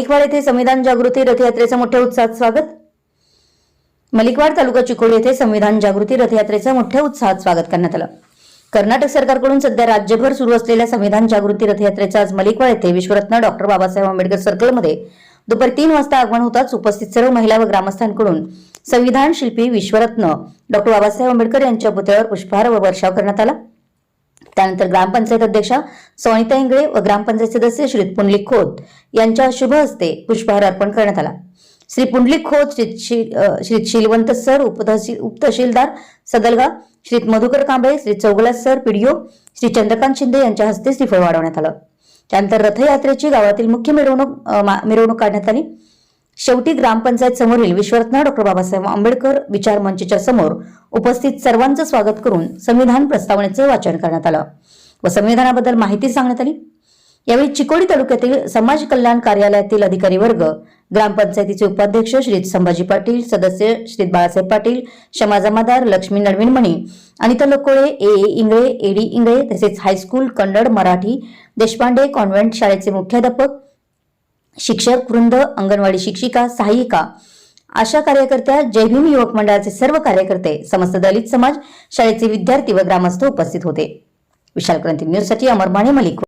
मलिकवाड येथे संविधान जागृती रथयात्रेचं मोठ्या उत्साहात स्वागत. मलिकवाड तालुका चिकोडी येथे संविधान जागृती रथयात्रेचं मोठ्या उत्साहात स्वागत करण्यात आलं. कर्नाटक सरकारकडून सध्या राज्यभर सुरू असलेल्या संविधान जागृती रथयात्रेचं आज मलिकवाड येथे विश्वरत्न डॉक्टर बाबासाहेब आंबेडकर सर्कलमध्ये दुपारी तीन वाजता आगमन होताच उपस्थित सर्व महिला व ग्रामस्थांकडून संविधान शिल्पी विश्वरत्न डॉक्टर बाबासाहेब आंबेडकर यांच्या पुतळ्यावर पुष्पहार व वर्षाव करण्यात आला. त्यानंतर ग्रामपंचायत अध्यक्षा सोनिता इंगळे व ग्रामपंचायत सदस्य श्री पुंडलिक खोत यांच्या शुभ हस्ते पुष्पहार अर्पण करण्यात आला. श्री पुंडलिक खोत श्री श्री शिलवंत सर उपतहसील उपतहसीलदार सदलगा श्री मधुकर कांबळे श्री चौगला सर पीडीओ श्री चंद्रकांत शिंदे यांच्या हस्ते श्रीफळ वाढवण्यात आलं. त्यानंतर रथयात्रेची गावातील मुख्य मिरवणूक मिरवणूक काढण्यात आली. शेवटी ग्रामपंचायत समोरील विश्वरत्न डॉक्टर बाबासाहेब आंबेडकर विचार मंचच्या समोर उपस्थित सर्वांचं स्वागत करून संविधान प्रस्तावनेचं वाचन करण्यात आलं. व संविधानाबद्दल माहिती सांगण्यात आली. यावेळी चिकोडी तालुक्यातील समाज कल्याण कार्यालयातील अधिकारी वर्ग ग्रामपंचायतीचे उपाध्यक्ष श्री संभाजी पाटील सदस्य Shri Balasaheb Patil Kshama Jamadar Lakshmi Nadavinamani Anita Lokole A A Ingale AD Ingale तसेच high school Kannada Marathi Deshpande convent शाळेचे मुख्याध्यापक शिक्षक वृंद अंगणवाडी शिक्षिका सहाय्यिका आशा कार्यकर्त्या जय भीम युवक मंडळाचे सर्व कार्यकर्ते समस्त दलित समाज शाळेचे विद्यार्थी व ग्रामस्थ उपस्थित होते. विशाल क्रांती न्यूजसाठी अमर माने मलिक.